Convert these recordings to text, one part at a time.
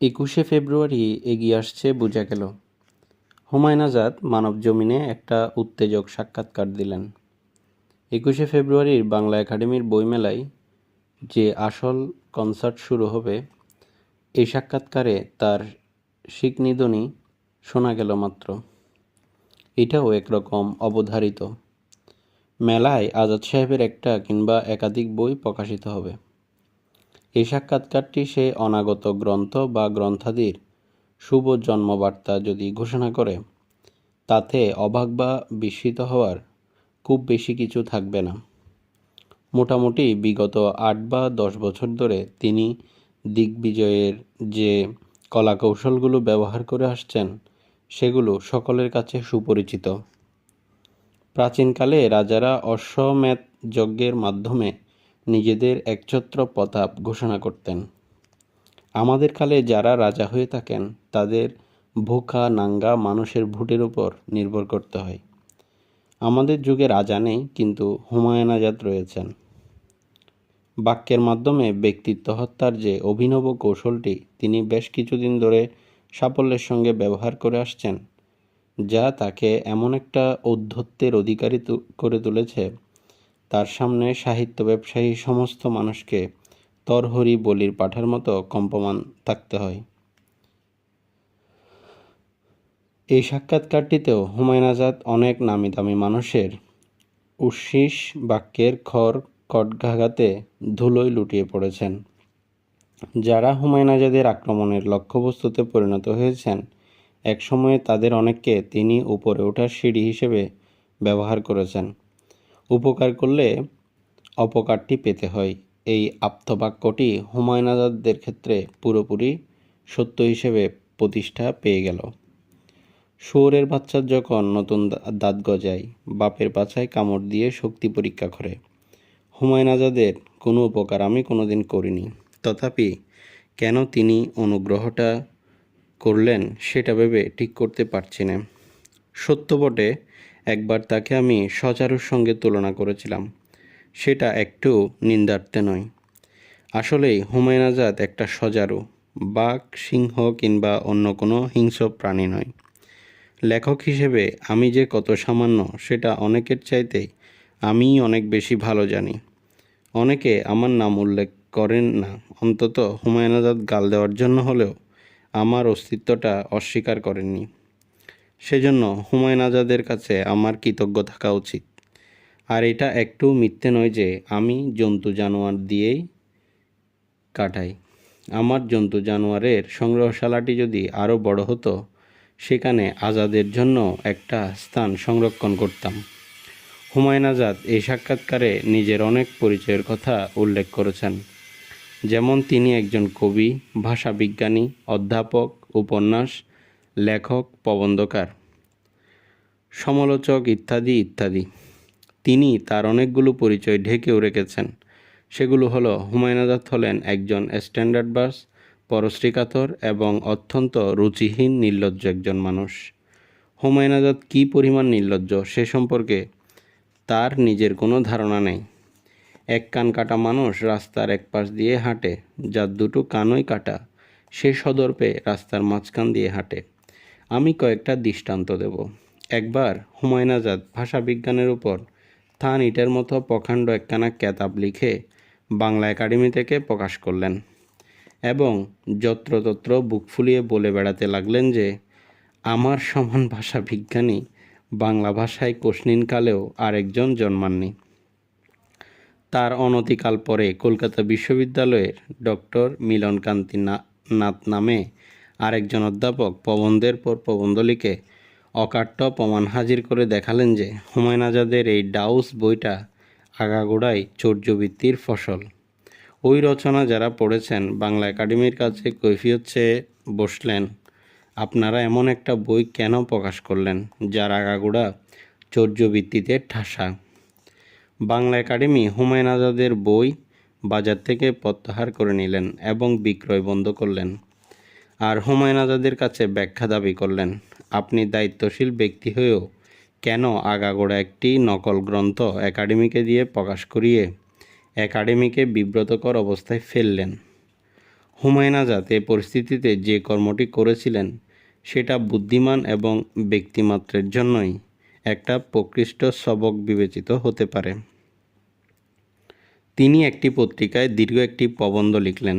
একুশে ফেব্রুয়ারি এগিয়ে আসছে বোঝা গেল। হুমায়ুন আজাদ মানবজমিনে একটা উত্তেজক সাক্ষাৎকার দিলেন। একুশে ফেব্রুয়ারির বাংলা একাডেমির বইমেলায় যে আসল কনসার্ট শুরু হবে এই সাক্ষাৎকারে তার শিকনিদনি শোনা গেল মাত্র। এটাও একরকম অবধারিত। মেলায় আজাদ সাহেবের একটা কিংবা একাধিক বই প্রকাশিত হবে। এই সাক্ষাৎকারটি সে অনাগত গ্রন্থ বা গ্রন্থাদির শুভ জন্মবার্তা যদি ঘোষণা করে, তাতে অবাক বা বিস্মিত হওয়ার খুব বেশি কিছু থাকবে না। মোটামুটি বিগত আট বা দশ বছর ধরে তিনি দিগ্বিজয়ের যে কলাকৌশলগুলো ব্যবহার করে আসছেন, সেগুলো সকলের কাছে সুপরিচিত। প্রাচীনকালে রাজারা অশ্বমেধ যজ্ঞের মাধ্যমে নিজেদের একছত্র প্রতাপ ঘোষণা করতেন। আমাদের কালে যারা রাজা হয়ে থাকেন, তাদের ভোখা নাঙ্গা মানুষের ভোটের উপর নির্ভর করতে হয়। আমাদের যুগে রাজা নেই, কিন্তু হুমায়ুন আজাদ রয়েছেন। বাক্যের মাধ্যমে ব্যক্তিত্ব হত্যার যে অভিনব কৌশলটি তিনি বেশ কিছুদিন ধরে সাফল্যের সঙ্গে ব্যবহার করে আসছেন, যা তাকে এমন একটা ঔদ্ধত্যের অধিকারী করে তুলেছে তার সামনে সাহিত্য ব্যবসায়ী সমস্ত মানুষকে তরহরি বলির পাঠার মতো কম্পমান থাকতে হয়। এই সাক্ষাৎকারটিতেও হুমায়ুন আজাদ অনেক নামি দামি মানুষের উচ্ছিস বাক্যের খড় কটঘাঘাতে ধুলোয় লুটিয়ে পড়েছেন। যারা হুমায়ুন আজাদের আক্রমণের লক্ষ্যবস্তুতে পরিণত হয়েছেন, একসময়ে তাদের অনেককে তিনি উপরে ওঠার সিঁড়ি হিসেবে ব্যবহার করেছেন। উপকার করলে অপকারটি পেতে হয়। এই আপ্তবাক্যটি হুমায়ুন আজাদদের ক্ষেত্রে পুরোপুরি সত্য হিসেবে প্রতিষ্ঠা পেয়ে গেল। শুয়োরের বাচ্চার যখন নতুন দাঁত গজায়, বাপের বাছায় কামড় দিয়ে শক্তি পরীক্ষা করে, হুমায়ুন আজাদের কোনো উপকার আমি কোনোদিন করিনি। তথাপি কেন তিনি অনুগ্রহটা করলেন সেটা ভেবে ঠিক করতে পারছি না। সত্য বটে একবার তাকে আমি সচারুর সঙ্গে তুলনা করেছিলাম। সেটা একটু নিন্দার্থে নয়। আসলেই হুমায়ুন আজাদ একটা সজারু, বাঘ, সিংহ কিংবা অন্য কোনো হিংস্র প্রাণী নয়। লেখক হিসেবে আমি যে কত সামান্য, সেটা অনেকের চাইতে আমিই অনেক বেশি ভালো জানি। অনেকে আমার নাম উল্লেখ করেন না, অন্তত হুমায়ুন আজাদ গাল দেওয়ার জন্য হলেও আমার অস্তিত্বটা অস্বীকার করেননি। সেজন্য হুমায়ুন আজাদের কাছে আমার কৃতজ্ঞ থাকা উচিত। আর এটা একটু মিথ্যে নয় যে আমি জন্তু জানোয়ার দিয়েই কাটাই। আমার জন্তু জানোয়ারের সংগ্রহশালাটি যদি আরও বড় হতো, সেখানে আজাদের জন্য একটা স্থান সংরক্ষণ করতাম। হুমায়ুন আজাদ এই সাক্ষাৎকারে নিজের অনেক পরিচয়ের কথা উল্লেখ করেছেন। যেমন তিনি একজন কবি, ভাষাবিজ্ঞানী, অধ্যাপক, উপন্যাস লেখক, প্রবন্ধকার, সমালোচক ইত্যাদি ইত্যাদি। তিনি তার অনেকগুলো পরিচয় ঢেকেও রেখেছেন। সেগুলো হলো হুমায়ুন আজাদ হলেন একজন স্ট্যান্ডার্ড বাস, পরশ্রীকাতর এবং অত্যন্ত রুচিহীন নির্লজ্জ একজন মানুষ। হুমায়ুন আজাদ কী পরিমাণ নির্লজ্জ সে সম্পর্কে তার নিজের কোনো ধারণা নেই। এক কান কাটা মানুষ রাস্তার এক পাশ দিয়ে হাঁটে, যার দুটো কানই কাটা, সে সদর্পে রাস্তার মাঝখান দিয়ে হাঁটে। আমি কয়েকটা দৃষ্টান্ত দেব। একবার হুমায়ুন আজাদ ভাষাবিজ্ঞানের উপর থান ইটের মতো প্রকাণ্ড একখানা কেতাব লিখে বাংলা একাডেমি থেকে প্রকাশ করলেন এবং যত্রতত্র বুক ফুলিয়ে বলে বেড়াতে লাগলেন যে, আমার সমান ভাষা বিজ্ঞানী বাংলা ভাষায় কোশনিনকালেও আরেকজন জন্মাননি। তার অনতিকাল পরে কলকাতা বিশ্ববিদ্যালয়ের ডক্টর মিলনকান্তি নাথ নামে আরেকজন অধ্যাপক প্রবন্ধের পর প্রবন্ধ লিখে অকাট্য প্রমাণ হাজির করে দেখালেন যে হুমায়ুন আজাদের এই ডাউস বইটা আগাগোড়াই চৌর্যবৃত্তির ফসল। ওই রচনা যারা পড়েছেন, বাংলা একাডেমির কাছে কৈফিয়ত চেয়ে বসলেন, আপনারা এমন একটা বই কেন প্রকাশ করলেন, যার আগাগোড়া চৌর্যবৃত্তিতে ঠাসা? বাংলা একাডেমি হুমায়ুন আজাদের বই বাজার থেকে প্রত্যাহার করে নিলেন এবং বিক্রয় বন্ধ করলেন। আর হুমায়ুন আজাদের কাছে ব্যাখ্যা দাবি করলেন, আপনি দায়িত্বশীল ব্যক্তি হয়েও কেন আগাগোড়া একটি নকল গ্রন্থ একাডেমিকে দিয়ে প্রকাশ করিয়ে একাডেমিকে বিব্রতকর অবস্থায় ফেললেন? হুমায়ুন আজাদ এ পরিস্থিতিতে যে কর্মটি করেছিলেন, সেটা বুদ্ধিমান এবং ব্যক্তিমাত্রের জন্যই একটা প্রকৃষ্ট সবক বিবেচিত হতে পারে। তিনি একটি পত্রিকায় দীর্ঘ একটি প্রবন্ধ লিখলেন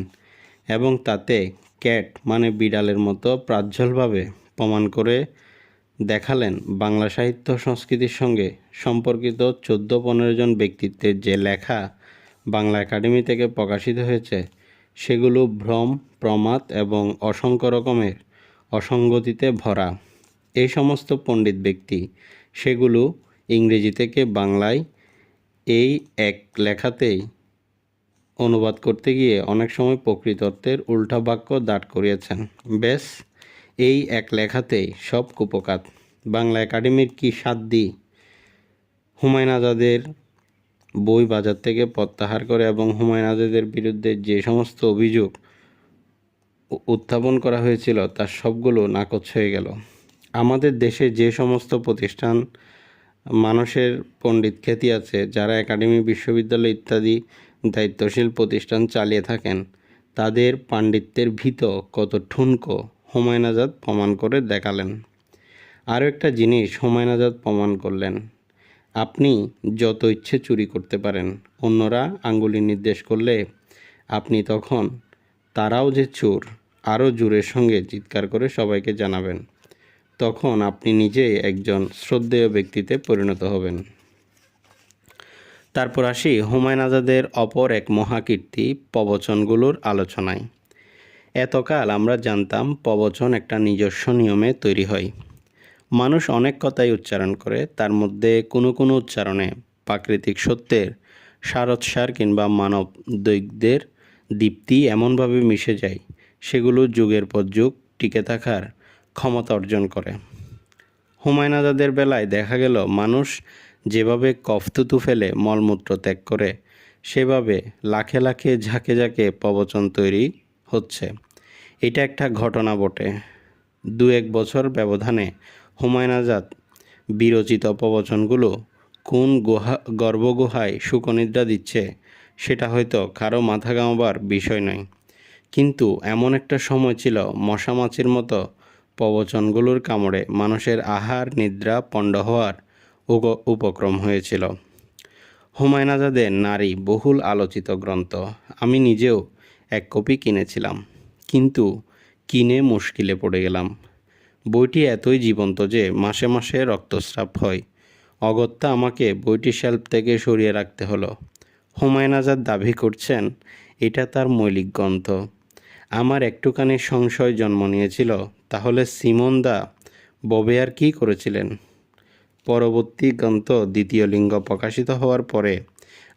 এবং তাতে ক্যাট মানে বিড়ালের মতো প্রাজ্জলভাবে প্রমাণ করে দেখালেন বাংলা সাহিত্য সংস্কৃতির সঙ্গে সম্পর্কিত চোদ্দ পনেরো জন ব্যক্তিত্বের যে লেখা বাংলা একাডেমি থেকে প্রকাশিত হয়েছে, সেগুলো ভ্রম, প্রমাদ এবং অসংখ্য রকমের অসঙ্গতিতে ভরা। এই সমস্ত পণ্ডিত ব্যক্তি, সেগুলো ইংরেজি থেকে বাংলায় এই এক লেখাতেই অনুবাদ করতে গিয়ে অনেক সময় প্রকৃত অর্থের উল্টা বাক্য দাঁড় করিয়েছেন। বেশ, এই এক লেখাতেই সব কুপকাত। বাংলা একাডেমির কি সাধ্যি হুমায়ুন আজাদের বই বাজার থেকে প্রত্যাহার করে এবং হুমায়ুন আজাদের বিরুদ্ধে যে সমস্ত অভিযোগ উত্থাপন করা হয়েছিল, তার সবগুলো নাকচ হয়ে গেল। আমাদের দেশে যে সমস্ত প্রতিষ্ঠান মানুষের পণ্ডিত খ্যাতি আছে, যারা একাডেমি, বিশ্ববিদ্যালয় ইত্যাদি দায়িত্বশীল প্রতিষ্ঠান চালিয়ে থাকেন। তাদের পাণ্ডিত্যের ভিত কত ঠুনকো হুমায়ুন আজাদ প্রমাণ করে দেখালেন। আরও একটা জিনিস হুমায়ুন আজাদ প্রমাণ করলেন। আপনি যত ইচ্ছে চুরি করতে পারেন, অন্যরা আঙ্গুলি নির্দেশ করলে আপনি তখন তারাও যে চোর, আরও জোরের সঙ্গে চিৎকার করে সবাইকে জানাবেন। তখন আপনি নিজেই একজন শ্রদ্ধেয় ব্যক্তিতে পরিণত হবেন। তারপর আসি হুমায়ুন আজাদের অপর এক মহাকীর্তি, প্রবচনগুলোর আলোচনায়। এতকাল আমরা জানতাম প্রবচন একটা নিজস্ব নিয়মে তৈরি হয়। মানুষ অনেক কথাই উচ্চারণ করে, তার মধ্যে কোনো কোনো উচ্চারণে প্রাকৃতিক সত্যের, সারৎসার কিংবা মানব দৈগ্যের দীপ্তি এমনভাবে মিশে যায়, সেগুলো যুগের পর যুগ টিকে থাকার ক্ষমতা অর্জন করে। হুমায়ুন আজাদের বেলায় দেখা গেল, মানুষ যেভাবে কফতুতু ফেলে মলমূত্র ত্যাগ করে, সেভাবে লাখে লাখে ঝাঁকে ঝাঁকে প্রবচন তৈরি হচ্ছে। এটা একটা ঘটনা বটে। দু এক বছর ব্যবধানে হুমায়ুন আজাদ বিরচিত প্রবচনগুলো কোন গুহা, গর্ভগুহায় সুকনিদ্রা দিচ্ছে, সেটা হয়তো কারও মাথা গামাবার বিষয় নয়। কিন্তু এমন একটা সময় ছিল মশামাছির মতো প্রবচনগুলোর কামড়ে মানুষের আহার, নিদ্রা পণ্ড হওয়ার উপক্রম হয়েছিল। হুমায়ুন আজাদের নারী বহুল আলোচিত গ্রন্থ। আমি নিজেও এক কপি কিনেছিলাম, কিন্তু কিনে মুশকিলে পড়ে গেলাম। বইটি এতই জীবন্ত যে মাসে মাসে রক্তস্রাব হয়। অগত্যা আমাকে বইটি শেলফ থেকে সরিয়ে রাখতে হলো। হুমায়ুন আজাদ দাবি করছেন, এটা তার মৌলিক গ্রন্থ। আমার একটুখানি সংশয় জন্ম নিয়েছিল, তাহলে সিমন দা ববেয়ার কী করেছিলেন? পরবর্তী গ্রন্থ দ্বিতীয় লিঙ্গ প্রকাশিত হওয়ার পরে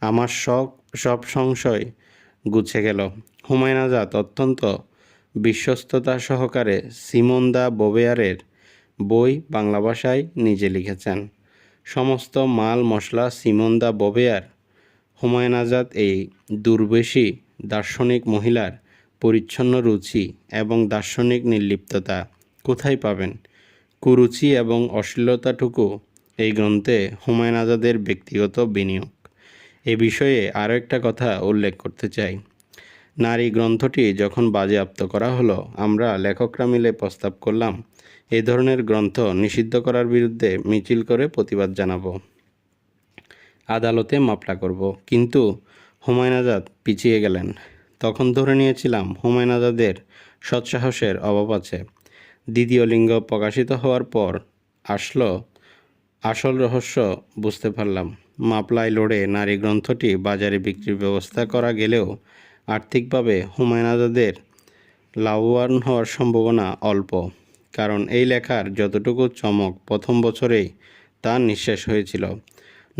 আমার সব সব সংশয় গুছে গেল। হুমায়ুন আজাদ অত্যন্ত বিশ্বস্ততা সহকারে সিমন দা বোবেয়ারের বই বাংলা ভাষায় নিজে লিখেছেন। সমস্ত মাল, মশলা Simone de Beauvoir, Humayun Azad এই দুর্বেশী দার্শনিক মহিলার পরিচ্ছন্ন রুচি এবং দার্শনিক নির্লিপ্ততা কোথায় পাবেন? কুরুচি এবং অশ্লীলতাটুকু এই গ্রন্থে হুমায়ুন আজাদের ব্যক্তিগত বিনিয়োগ। এ বিষয়ে আরও একটা কথা উল্লেখ করতে চাই। নারী গ্রন্থটি যখন বাজেয়াপ্ত করা হলো, আমরা লেখকরা মিলে প্রস্তাব করলাম এই ধরনের গ্রন্থ নিষিদ্ধ করার বিরুদ্ধে মিছিল করে প্রতিবাদ জানাব। আদালতে মামলা করব। কিন্তু হুমায়ুন আজাদ পিছিয়ে গেলেন। তখন ধরে নিয়েছিলাম হুমায়ুন আজাদের সৎসাহসের অভাব আছে। দ্বিতীয় লিঙ্গ প্রকাশিত হওয়ার পর আসলো আসল রহস্য বুঝতে পারলাম। মাপলায় লড়ে নারী গ্রন্থটি বাজারে বিক্রির ব্যবস্থা করা গেলেও আর্থিকভাবে হুমায়ুন আজাদের লাভবান হওয়ার সম্ভাবনা অল্প। কারণ এই লেখার যতটুকু চমক প্রথম বছরেই তা নিঃশেষ হয়েছিল।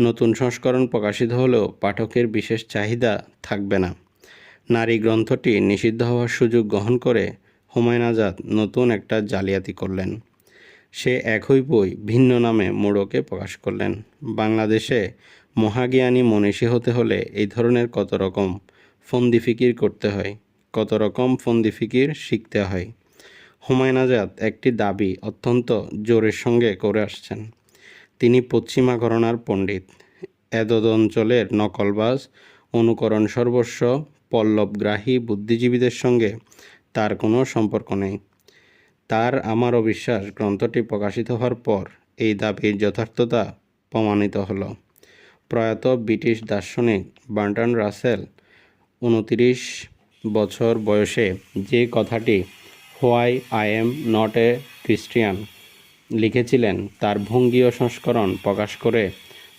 নতুন সংস্করণ প্রকাশিত হলেও পাঠকের বিশেষ চাহিদা থাকবে না। নারী গ্রন্থটি নিষিদ্ধ হওয়ার সুযোগ গ্রহণ করে হুমায়ুন আজাদ নতুন একটা জালিয়াতি করলেন। সে একই বই ভিন্ন নামে মোড়কে প্রকাশ করলেন। বাংলাদেশে মহাজ্ঞানী মনীষী হতে হলে এই ধরনের কত রকম ফন্দি ফিকির করতে হয়, কত রকম ফন্দি ফিকির শিখতে হয়? হুমায়ুন আজাদ একটি দাবি অত্যন্ত জোরের সঙ্গে করে আসছেন। তিনি পশ্চিমা ঘরানার পণ্ডিত। এদদ অঞ্চলের নকলবাজ, অনুকরণ সর্বস্ব, পল্লবগ্রাহী বুদ্ধিজীবীদের সঙ্গে তার কোনো সম্পর্ক নেই। তার আমার অবিশ্বাস গ্রন্থটি প্রকাশিত হওয়ার পর এই দাবির যথার্থতা প্রমাণিত হলো। প্রয়াত ব্রিটিশ দার্শনিক বার্টন রাসেল উনতিরিশ বছর বয়সে যে কথাটি why I am not a Christian লিখেছিলেন, তার ভঙ্গি ও সংস্করণ প্রকাশ করে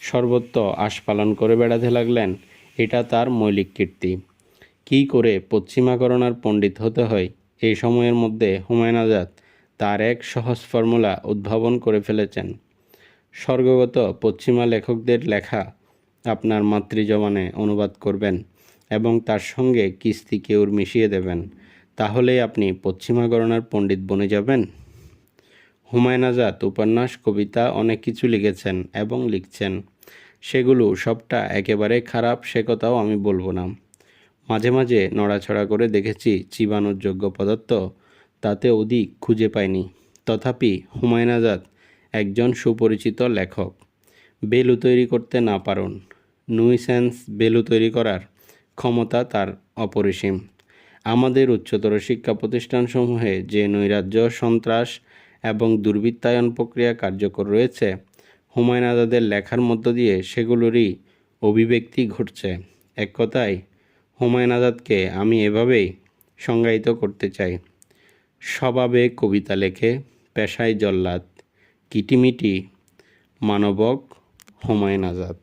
সর্বত্র আস্ফালন করে বেড়াতে লাগলেন, এটা তার মৌলিক কীর্তি। কী করে পশ্চিমাকরণার পণ্ডিত হতে হয় এই সময়ের মধ্যে হুমায়ুন আজাদ তার এক সহজ ফর্মুলা উদ্ভাবন করে ফেলেছেন। স্বর্গগত পশ্চিমা লেখকদের লেখা আপনার মাতৃজবানে অনুবাদ করবেন এবং তার সঙ্গে কিস্তি কেউর মিশিয়ে দেবেন। তাহলেই আপনি পশ্চিমা গণনার পণ্ডিত বনে যাবেন। হুমায়ুন আজাদ উপন্যাস, কবিতা অনেক কিছু লিখেছেন এবং লিখছেন। সেগুলো সবটা একেবারে খারাপ, সে কথাও আমি বলব না। মাঝে মাঝে নড়াছড়া করে দেখেছি চিবানোর যোগ্য পদার্থ তাতে অধিক খুঁজে পাইনি তথাপি হুমায়ুন আজাদ একজন সুপরিচিত লেখক। বেলু তৈরি করতে না পারুন। নুইসেন্স বেলু তৈরি করার ক্ষমতা তার অপরিসীম। আমাদের উচ্চতর শিক্ষা প্রতিষ্ঠানসমূহে যে নৈরাজ্য, সন্ত্রাস এবং দুর্বৃত্তায়ন প্রক্রিয়া কার্যকর রয়েছে, হুমায়ুন আজাদের লেখার মধ্য দিয়ে সেগুলোরই অভিব্যক্তি ঘটছে। এক কথায়, হুমায়ুন আজাদকে আমি এভাবেই সংজ্ঞায়িত করতে চাই। স্বভাবে কবিতা লেখে পেশায় জল্লাদ কিটিমিটি মানবক হুমায়ুন আজাদ।